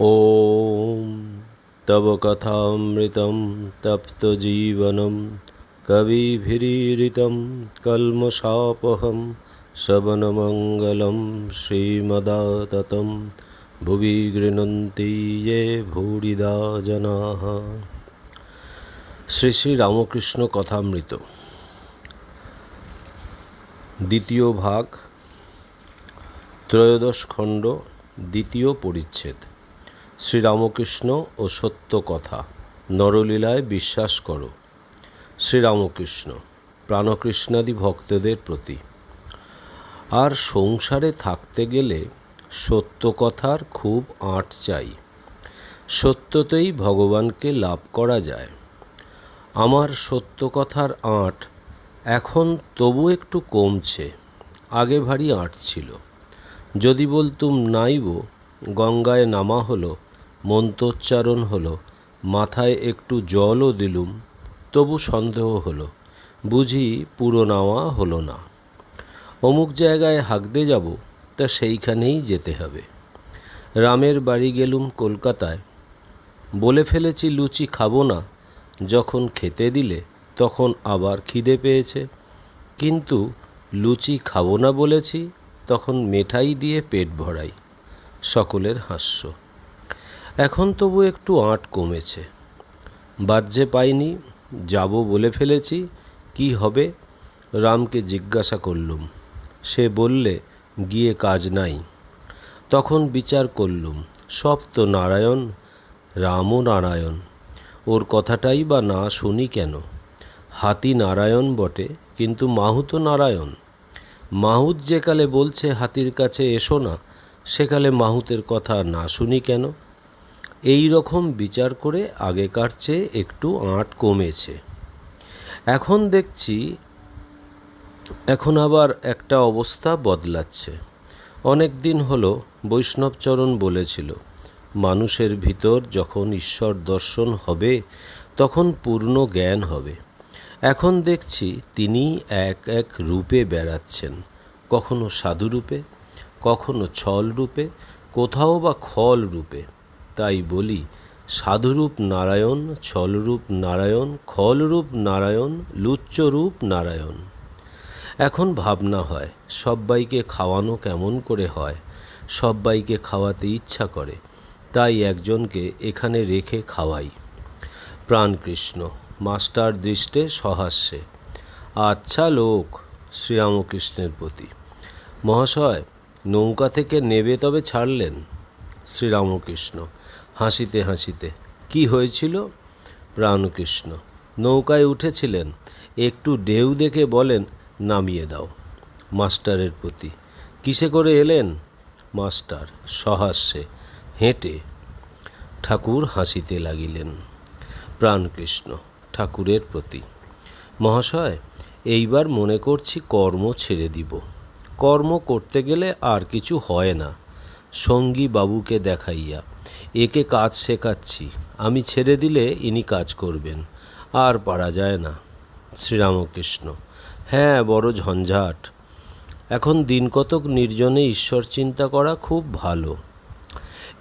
ॐ तव कथामृतं तप्तजीवनं कविभिरीरितं कल्मषापहं शवनमङ्गलं श्रीमदाततं भुवि गृह्णन्ति ये भूरिदा जनाः শ্রী শ্রী রামকৃষ্ণ কথামৃত দ্বিতীয় ভাগ ত্রয়োদশ খণ্ড দ্বিতীয় পরিচ্ছেদ শ্রীরামকৃষ্ণ ও সত্য কথা। নরলীলায় বিশ্বাস করো। শ্রীরামকৃষ্ণ, প্রাণকৃষ্ণাদি ভক্তদের প্রতি। আর সংসারে থাকতে গেলে সত্য কথার খুব আঁট চাই। সত্যতেই ভগবানকে লাভ করা যায়। আমার সত্য কথার আঁট এখন তবু একটু কমছে। আগে ভারী আঁট ছিল। যদি বলতুম নাইব, গঙ্গায় নামা হলো মন্ত্রোচ্চারণ হলো, মাথায় একটু জলও দিলুম, তবু সন্দেহ হলো, বুঝি পুরো নেওয়া হলো না। অমুক জায়গায় হাঁকতে যাব, তা সেইখানেই যেতে হবে। রামের বাড়ি গেলুম কলকাতায়। বলে ফেলেছি লুচি খাব না, যখন খেতে দিলে তখন আবার খিদে পেয়েছে। কিন্তু লুচি খাব না বলেছি, তখন মেঠাই দিয়ে পেট ভরাই, সকলের হাস্য। এখন তবু একটু আঁট কমেছে। বাহ্যে পাইনি, যাব বলে ফেলেছি, কি হবে? রামকে জিজ্ঞাসা করলুম। সে বললে, গিয়ে কাজ নাই। তখন বিচার করলুম, সব তো নারায়ণ, রামও নারায়ণ। ওর কথাটাই বা না শুনি কেন? হাতি নারায়ণ বটে, কিন্তু মাহুত নারায়ণ। মাহুত যেকালে বলছে হাতির কাছে এসো না সেকালে মাহুতের কথা না শুনি কেন? এই রকম বিচার করে আগেকার চেয়ে একটু আঁট কমেছে। এখন দেখছি, এখন আবার একটা অবস্থা বদলাচ্ছে। অনেক দিন হলো বৈষ্ণবচরণ বলেছিল, মানুষের ভিতর যখন ঈশ্বর দর্শন হবে, তখন পূর্ণ জ্ঞান হবে। এখন দেখছি, তিনি এক এক রূপে বেড়াচ্ছেন। কখনো সাধু রূপে কখনো ছল রূপে কোথাও বা খল রূপে তাই বলি, সাধুরূপ নারায়ণ, ছলরূপ নারায়ণ, খলরূপ নারায়ণ, লুচ্চরূপ নারায়ণ। এখন ভাবনা হয়, সব্বাইকে খাওয়ানো কেমন করে হয়? সব্বাইকে খাওয়াতে ইচ্ছা করে, তাই একজনকে এখানে রেখে খাওয়াই। প্রাণকৃষ্ণ, মাস্টার দৃষ্টে সহাস্যে আচ্ছা লোক, শ্রীরামকৃষ্ণের প্রতি। মহাশয়, নৌকা থেকে নেবে তবে ছাড়লেন? শ্রীরামকৃষ্ণ হাসিতে হাসিতে। কি হয়েছিল? প্রাণকৃষ্ণ, নৌকায় উঠেছিলেন, একটু ঢেউ দেখে বলেন, নামিয়ে দাও। মাস্টারের প্রতি, কিসে করে এলেন? মাস্টার, সহাস্যে, হেঁটে। ঠাকুর হাসিতে লাগিলেন। প্রাণকৃষ্ণ, ঠাকুরের প্রতি, মহাশয়, এইবার মনে করছি কর্ম ছেড়ে দিব। কর্ম করতে গেলে আর কিছু হয় না। সঙ্গী বাবুকে দেখাইয়া একে কাজ শেখাচ্ছি। আমি ছেড়ে দিলে ইনি কাজ করবেন। আর পারা যায় না। শ্রীরামকৃষ্ণ হ্যাঁ বড় ঝঞ্ঝাট। এখন দিন কতক নির্জনে ঈশ্বর চিন্তা করা খুব ভালো।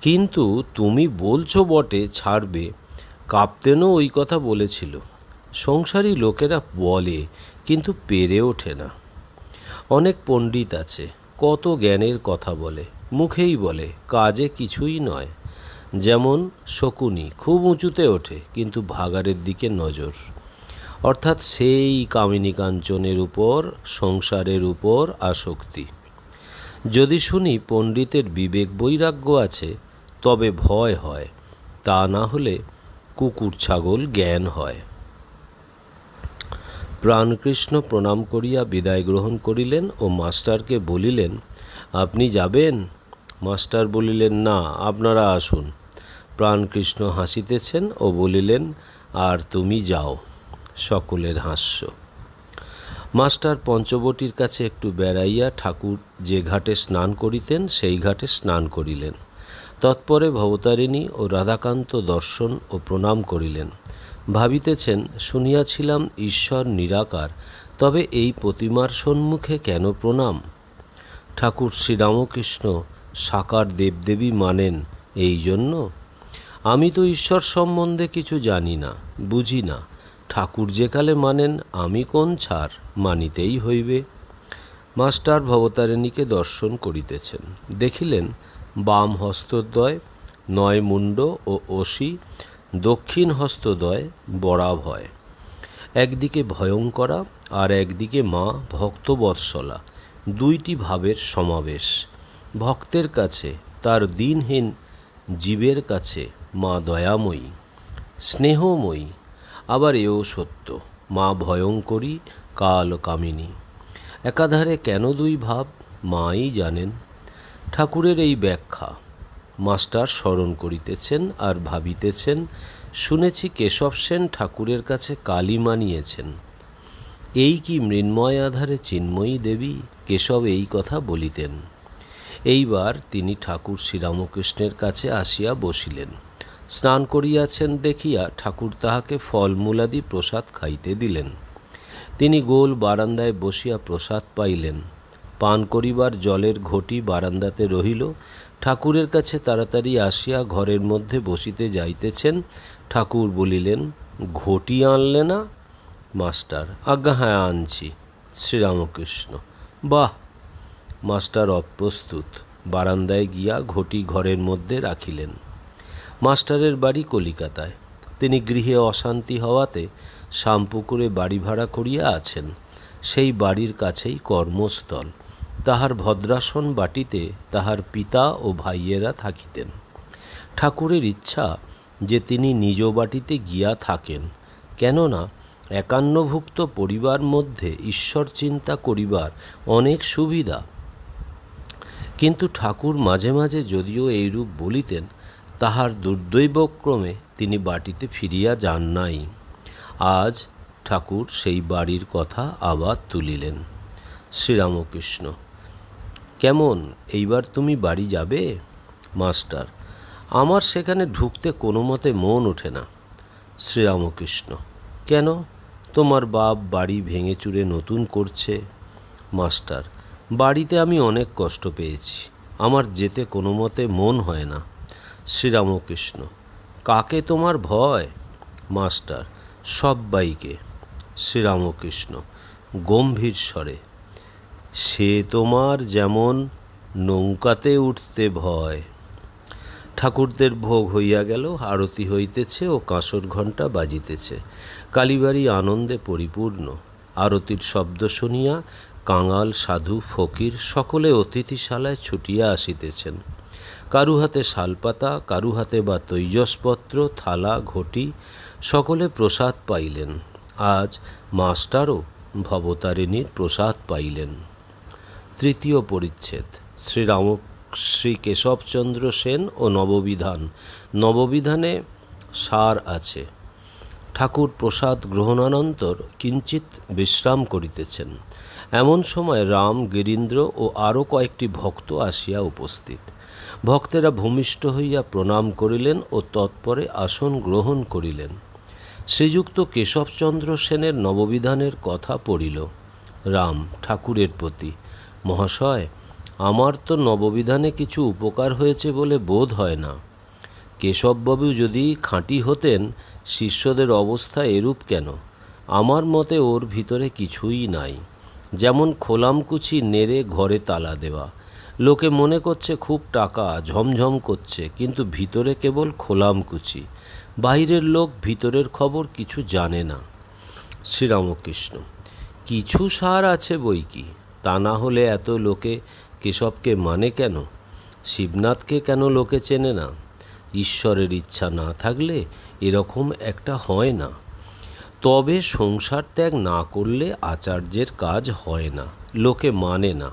কিন্তু তুমি বলছো বটে, ছাড়বে। কাপ্তেনও ওই কথা বলেছিল। সংসারী লোকেরা বলে, কিন্তু পেরে ওঠে না। অনেক পণ্ডিত আছে, কত জ্ঞানের কথা বলে, মুখেই বলে, কাজে কিছুই নয়। যেমন শকুনি খুব উঁচুতে ওঠে, কিন্তু ভাগাড়ের দিকে নজর। অর্থাৎ সেই কামিনী কাঞ্চনের উপর, সংসারের উপর আসক্তি। যদি শুনি পণ্ডিতের বিবেক বৈরাগ্য আছে, তবে ভয় হয়, তা না হলে কুকুর ছাগল জ্ঞান হয়। প্রাণকৃষ্ণ প্রণাম করিয়া বিদায় গ্রহণ করিলেন ও মাস্টারকে বলিলেন, আপনি যাবেন? মাস্টার বলিলেন, না, আপনারা আসুন। প্রাণকৃষ্ণ হাসিতেছেন ও বলিলেন, আর তুমি যাও। সকলের হাস্য। মাস্টার পঞ্চবটির কাছে একটু বেড়াইয়া ঠাকুর যে ঘাটে স্নান করিতেন, সেই ঘাটে স্নান করিলেন। তৎপরে ভবতারিণী ও রাধাকান্ত দর্শন ও প্রণাম করিলেন। ভাবিতেছেন, শুনিয়াছিলাম ঈশ্বর নিরাকার, তবে এই প্রতিমার সম্মুখে কেন প্রণাম? ঠাকুর শ্রীরামকৃষ্ণ সাকার দেবদেবী মানেন, এই জন্য আমি তো ঈশ্বর সম্বন্ধে কিছু জানি না, বুঝি না। ঠাকুর যেকালে মানেন, আমি কোন ছাড় মানিতেই হইবে। মাস্টার ভবতারিণীকে দর্শন করিতেছেন। দেখিলেন বাম হস্তদ্বয়, নয় মুণ্ড ও অসি দক্ষিণ হস্তদ্বয়, বরাভয়। একদিকে ভয়ঙ্করা আর একদিকে মা ভক্তবৎসলা, দুইটি ভাবের সমাবেশ। ভক্তের কাছে, তার দিনহীন জীবের কাছে মা দয়াময়ী, স্নেহময়ী, আবার এও সত্য, মা ভয়ঙ্করী, কাল কামিনী। একাধারে কেন দুই ভাব, মাই জানেন। ঠাকুরের এই ব্যাখ্যা, মাস্টার স্মরণ করিতেছেন আর ভাবিতেছেন, শুনেছি কেশব সেন ঠাকুরের কাছে কালী মানিয়েছেন। এই কি মৃন্ময় আধারে চিন্ময়ী দেবী, কেশব এই কথা বলিতেন। এইবার তিনি ঠাকুর শ্রীরামকৃষ্ণের কাছে আসিয়া বসিলেন। স্নান করিয়াছেন দেখিয়া ঠাকুর তাহাকে ফলমূলাদি প্রসাদ খাইতে দিলেন। তিনি গোল বারান্দায় বসিয়া প্রসাদ পাইলেন। পান করিবার জলের ঘটি বারান্দাতে রহিল। ঠাকুরের কাছে তাড়াতাড়ি আসিয়া ঘরের মধ্যে বসিতে যাইতেছেন। ঠাকুর বলিলেন, ঘটি আনলে না? মাস্টার, আজ্ঞা হ্যাঁ আনছি। শ্রীরামকৃষ্ণ। বাহ! মাস্টার, অপ্রস্তুত। বারান্দায় গিয়া ঘটি ঘরের মধ্যে রাখিলেন। মাস্টারের বাড়ি কলিকাতায়। তিনি গৃহে অশান্তি হওয়াতে শামপুকুরে বাড়ি ভাড়া করিয়া আছেন। সেই বাড়ির কাছেই কর্মস্থল। তাহার ভদ্রাসন বাটিতে তাহার পিতা ও ভাইয়েরা থাকিতেন। ঠাকুরের ইচ্ছা যে তিনি নিজ বাটিতে গিয়া থাকেন। কেননা একান্নভুক্ত পরিবার মধ্যে ঈশ্বর চিন্তা করিবার অনেক সুবিধা। কিন্তু ঠাকুর মাঝে মাঝে যদিও এইরূপ বলিতেন তাহার দুর্দৈবক্রমে তিনি বাটিতে ফিরিয়া যান নাই। আজ ঠাকুর সেই বাড়ির কথা আবার তুলিলেন। শ্রীরামকৃষ্ণ, কেমন, এইবার তুমি বাড়ি যাবে? মাস্টার, আমার সেখানে ঢুকতে কোনো মতে মন ওঠে না। শ্রীরামকৃষ্ণ, কেন? তোমার বাপ বাড়ি ভেঙে চুরে নতুন করছে। মাস্টার, বাড়িতে আমি অনেক কষ্ট পেয়েছি। আমার যেতে কোনো মতে মন হয় না। শ্রীরামকৃষ্ণ। কাকে তোমার ভয়? মাস্টার, সব্বাইকে। শ্রীরামকৃষ্ণ, গম্ভীর স্বরে, সে তোমার যেমন নৌকাতে উঠতে ভয়। ঠাকুরদের ভোগ হইয়া গেল, আরতি হইতেছে ও কাঁসর ঘণ্টা বাজিতেছে। কালীবাড়ি আনন্দে পরিপূর্ণ। আরতির শব্দ শুনিয়া কাঙাল, সাধু, ফকির সকলে অতিথিশালায় ছুটিয়া আসিতেছেন। কারু হাতে শালপাতা, কারু হাতে বা তৈজসপত্র, থালা, ঘটি, সকলে প্রসাদ পাইলেন। আজ মাস্টারও ভবতারিণীর প্রসাদ পাইলেন। তৃতীয় পরিচ্ছেদ শ্রীরাম শ্রী কেশবচন্দ্র সেন ও নববিধান। নববিধানে সার আছে। ঠাকুর প্রসাদ গ্রহণানন্তর কিঞ্চিত বিশ্রাম করিতেছেন। এমন সময় রাম, গিরীন্দ্র ও আরও কয়েকটি ভক্ত আসিয়া উপস্থিত। ভক্তেরা ভূমিষ্ঠ হইয়া প্রণাম করিলেন ও তৎপরে আসন গ্রহণ করিলেন। শ্রীযুক্ত কেশবচন্দ্র সেনের নববিধানের কথা পড়িল। রাম, ঠাকুরের প্রতি, মহাশয়, আমার তো নববিধানে কিছু উপকার হয়েছে বলে বোধ হয় না। কেশববাবু যদি খাঁটি হতেন, শিষ্যদের অবস্থা এরূপ কেন? আমার মতে ওর ভিতরে কিছুই নাই। যেমন খোলামকুচি নেড়ে ঘরে তালা দেওয়া লোকে মনে করছে খুব টাকা, ঝমঝম করছে, কিন্তু ভিতরে কেবল খোলামকুচি। বাইরের লোক ভিতরের খবর কিছু জানে না। শ্রীরামকৃষ্ণ, কিছু সার আছে বই কি? তা না হলে এত লোকে কেশবকে মানে কেন? শিবনাথকে কেন লোকে চেনে না? ঈশ্বরের ইচ্ছা না থাকলে এরকম একটা হয় না। তবে সংসার ত্যাগ না করলে আচার্যের কাজ হয় না, লোকে মানে না।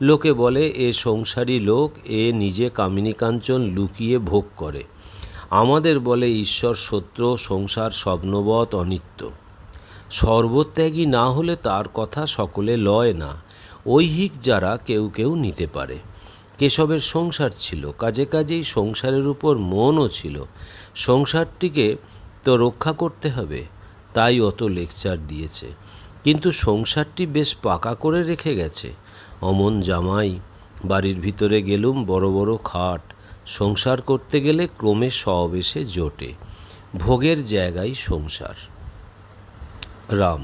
লোকে বলে, এ সংসারী লোক, এ নিজে কামিনী কাঞ্চন লুকিয়ে ভোগ করে। আমাদের বলে, ঈশ্বর সত্য, সংসার স্বপ্নবৎ অনিত্য। সর্বত্যাগী না হলে তার কথা সকলে লয় না। ঐহিক যারা কেউ কেউ নিতে পারে। কেশবের সংসার ছিল, কাজে কাজেই সংসারের উপর মনও ছিল। সংসারটিকে তো রক্ষা করতে হবে, তাই অত লেকচার দিয়েছে। কিন্তু সংসারটি বেশ পাকা করে রেখে গেছে। অমন জামাই, বাড়ির ভিতরে গেলুম বড় বড় খাট, সংসার করতে গেলে ক্রমে সব এসে জোটে, ভোগের জায়গায় সংসার। রাম,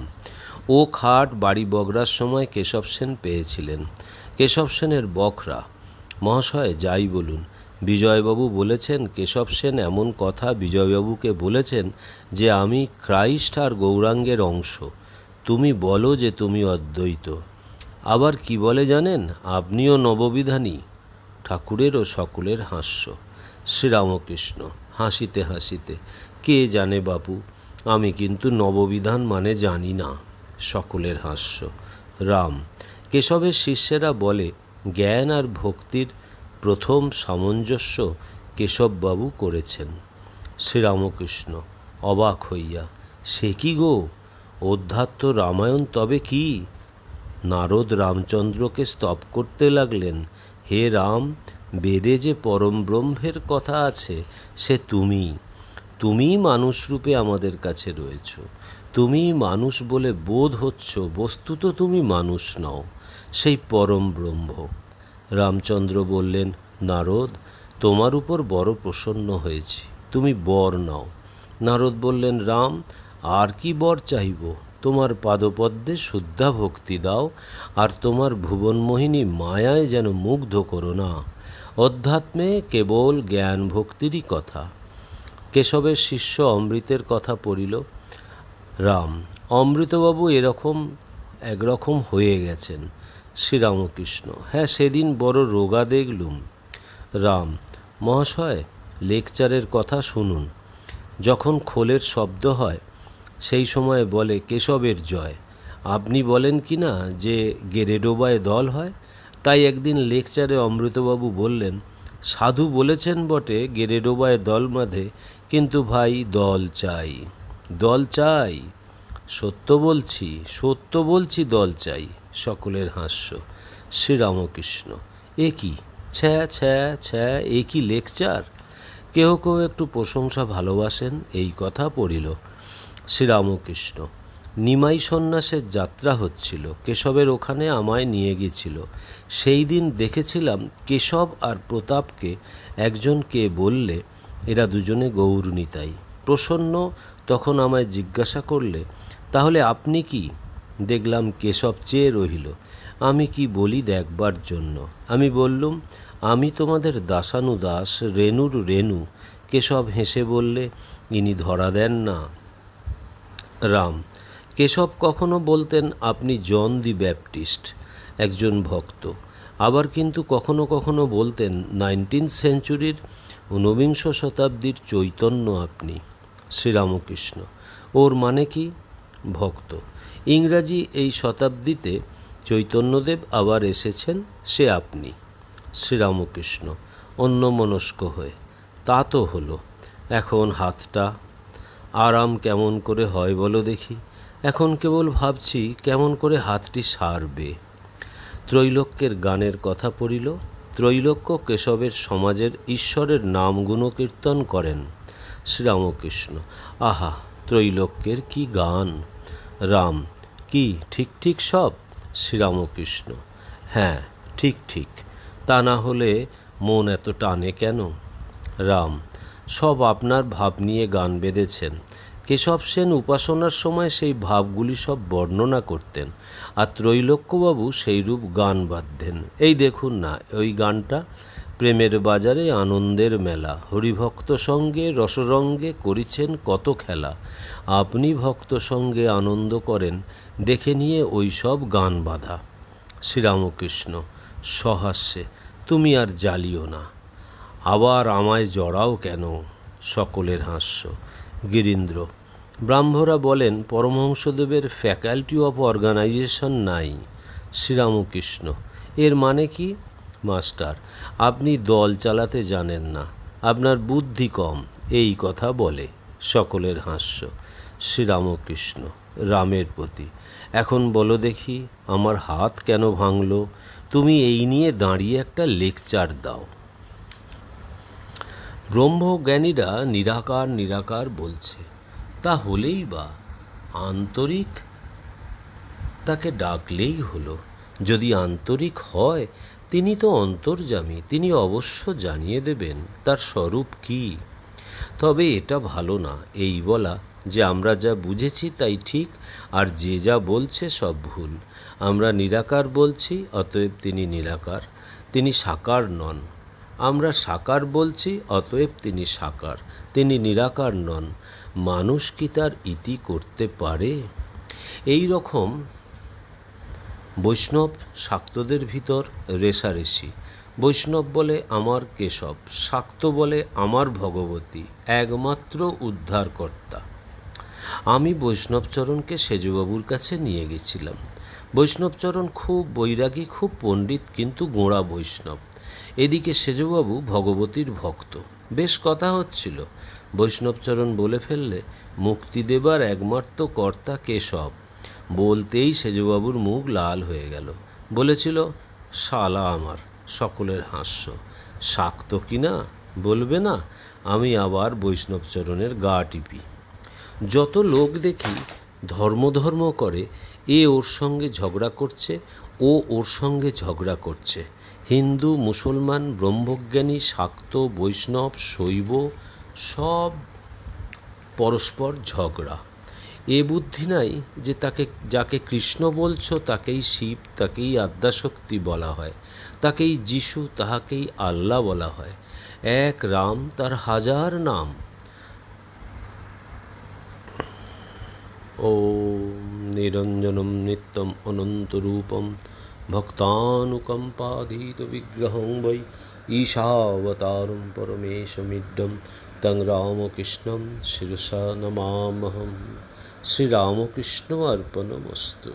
ও খাট বাড়ি বগরার সময় কেশব সেন পেয়েছিলেন। কেশব সেনের বখরা, মহাশয় যাই বলুন, বিজয়বাবু বলেছেন, কেশব সেন এমন কথা বিজয়বাবুকে বলেছেন যে, আমি খ্রাইস্ট আর গৌরাঙ্গের অংশ। তুমি বলো যে, তুমি অদ্বৈত। আবার কি বলে জানেন? আপনিও নববিধানী, ঠাকুরের ও সকলের হাস্য। শ্রীরামকৃষ্ণ, হাসিতে হাসিতে, কে জানে বাপু, আমি কিন্তু নববিধান মানে জানি না, সকলের হাস্য। রাম, কেশবের শিষ্যেরা বলে, জ্ঞান আর ভক্তির প্রথম সামঞ্জস্য কেশববাবু করেছেন। শ্রীরামকৃষ্ণ, অবাক হইয়া, সে কি গো? অধ্যাত্ম রামায়ণ তবে কি? নারদ রামচন্দ্রকে স্তব করতে লাগলেন। হে রাম, বেদে যে পরম ব্রহ্মের কথা আছে, সে তুমি তুমিই মানুষরূপে আমাদের কাছে রয়েছ। তুমি মানুষ বলে বোধ হচ্ছ, বস্তুত তুমি মানুষ নও, সেই পরম ব্রহ্ম। রামচন্দ্র বললেন, নারদ, তোমার উপর বড় প্রসন্ন হয়েছি, তুমি বর নাও। নারদ বললেন, রাম, আর কি বর চাইব? তোমার পাদপদ্মে শুদ্ধা ভক্তি দাও, আর তোমার ভুবনমোহিনী মায়ায় যেন মুগ্ধ করো না। অধ্যাত্মে কেবল জ্ঞান ভক্তিরই কথা। কেশবের শিষ্য অমৃতের কথা পড়িল। রাম, অমৃতবাবু এরকম, একরকম হয়ে গেছেন। শ্রীরামকৃষ্ণ হ্যাঁ সেদিন বড় রোগা দেখলুম। রাম, মহাশয়, লেকচারের কথা শুনুন। যখন খোলের শব্দ হয় সেই সময় বলে, কেশবের জয়। আপনি বলেন কি না যে, গেরেডোবায় দল হয়? তাই একদিন লেকচারে অমৃতবাবু বললেন, সাধু বলেছেন বটে গেরেডোবায় দল বাঁধে কিন্তু ভাই দল চাই। দল চাই? সত্য বলছি সত্য বলছি দল চাই। সকলের হাস্য। শ্রীরামকৃষ্ণ, এ কি? ছ্যা ছ্যা ছ্যা, এ কি লেকচার? কেহ কেউ একটু প্রশংসা ভালোবাসেন, এই কথা পড়িল। শ্রীরামকৃষ্ণ। নিমাই সন্ন্যাসের যাত্রা হচ্ছিল, কেশবের ওখানে আমায় নিয়ে গেছিল। সেই দিন দেখেছিলাম কেশব আর প্রতাপকে একজন কে বললে, এরা দুজনে গৌরনীতাই প্রসন্ন তখন আমায় জিজ্ঞাসা করলে, তাহলে আপনি কি? দেখলাম কেশব চেয়ে রহিল, আমি কি বলি দেখবার জন্য? আমি বললুম, আমি তোমাদের দাসানুদাস রেণুর রেণু। কেশব হেসে বললে, ইনি ধরা দেন না। রাম, কেশব কখনো বলতেন, আপনি জন দি ব্যাপটিস্ট, একজন ভক্ত। আবার কিন্তু কখনো কখনো বলতেন, নাইনটিন সেঞ্চুরির ঊনবিংশ শতাব্দীর চৈতন্য আপনি, শ্রীরামকৃষ্ণ। ওর মানে কি? ভক্ত। ইংরাজি এই শতাব্দীতে চৈতন্যদেব আবার এসেছেন, সে আপনি, শ্রীরামকৃষ্ণ। অন্যমনস্ক হয়ে, তা তো হলো। এখন হাতটা আরাম কেমন করে হয় বলো দেখি। এখন কেবল ভাবছি কেমন করে হাতটি সারবে। ত্রৈলোক্যের গানের কথা পড়িল। ত্রৈলোক্য কেশবের সমাজের ঈশ্বরের নাম গুণকীর্তন করেন শ্রীরামকৃষ্ণ। আহা, ত্রৈলোক্যের কি গান। রাম, কি, ঠিক ঠিক সব? শ্রীরামকৃষ্ণ হ্যাঁ ঠিক ঠিক। তা না হলে মন এত টানে কেন? রাম সব আপনার ভাব নিয়ে গান বেঁধেছেন। কেশব সেন উপাসনার সময় সেই ভাবগুলি সব বর্ণনা করতেন আর ত্রৈলোক্যবাবু সেইরূপ গান বাঁধতেন। এই দেখুন না, ওই গানটা প্রেমের বাজারে আনন্দের মেলা, হরিভক্ত সঙ্গে রসরঙ্গে করিছেন কত খেলা, আপনি ভক্ত সঙ্গে আনন্দ করেন, দেখে নিয়ে ওই সব গান বাঁধা। শ্রীরামকৃষ্ণ, সহাস্যে, তুমি আর জ্বালিও না। আবার আমায় জড়াও কেন সকলের হাস্য? গিরীন্দ্র, ব্রাহ্মরা বলেন, পরমহংসদেবের ফ্যাকাল্টি অফ অর্গানাইজেশন নাই, শ্রীরামকৃষ্ণ। এর মানে কি? মাস্টার, আপনি দল চালাতে জানেন না, আপনার বুদ্ধি কম, এই কথা বলে সকলের হাস্য। শ্রীরামকৃষ্ণ, রামের প্রতি, এখন বলো দেখি, আমার হাত কেন ভাঙল? তুমি এই নিয়ে দাঁড়িয়ে একটা লেকচার দাও। ব্রহ্মজ্ঞানীরা নিরাকার নিরাকার বলছে, তা হলেই বা আন্তরিক? তাকে ডাকলেই হলো, যদি আন্তরিক হয়, তিনি তো অন্তর্যামী, তিনি অবশ্য জানিয়ে দেবেন তার স্বরূপ কী। তবে এটা ভালো না, এই বলা, যে আমরা যা বুঝেছি তাই ঠিক, আর যে যা বলছে সব ভুল। আমরা নিরাকার বলছি, অতএব তিনি নিরাকার, তিনি সাকার নন। আমরা সাকার বলছি, অতএব তিনি সাকার, তিনি নিরাকার নন। মানুষ কি তার ইতি করতে পারে? এই রকম বৈষ্ণব শাক্তদের ভিতর রেশারেশি বৈষ্ণব বলে আমার কেশব, শাক্ত বলে আমার ভগবতী, একমাত্র উদ্ধারকর্তা। আমি বৈষ্ণবচরণকে সেজুবাবুর কাছে নিয়ে গেছিলাম। বৈষ্ণবচরণ খুব বৈরাগী, খুব পণ্ডিত, কিন্তু গোঁড়া বৈষ্ণব। এদিকে সেজবাবু ভগবতীর ভক্ত। বেশ কথা হচ্ছিল। বৈষ্ণবচরণ বলে ফেললে মুক্তি দেবার একমাত্র কর্তা কেশব। বলতেই সেজবাবুর মুখ লাল হয়ে গেল। বলেছিল, শালা আমার, সকলের হাস্য। শাক্ত কিনা বলবে না, আমি আবার বৈষ্ণবচরণের গা টিপি। যত লোক দেখি ধর্ম ধর্ম করে, এ ওর সঙ্গে ঝগড়া করছে, ও ওর সঙ্গে ঝগড়া করছে। হিন্দু, মুসলমান, ব্রহ্মজ্ঞানী, শাক্ত, বৈষ্ণব, শৈব, সব পরস্পর ঝগড়া। এ বুদ্ধি নাই যে তাকে, যাকে কৃষ্ণ বলছ তাকেই শিব, তাকেই আদ্যাশক্তি বলা হয়, তাকেই যিশু, তাহাকেই আল্লাহ বলা হয়। এক রাম তার হাজার নাম। ও নিরঞ্জনম নিত্যম অনন্ত রূপম। भक्तानुकम्पाधीतविग्रहं वै ईशावतारं परमेशमिड्डं तं रामकृष्णं शिरसा नमामहं श्रीरामकृष्णमर्पणमस्तु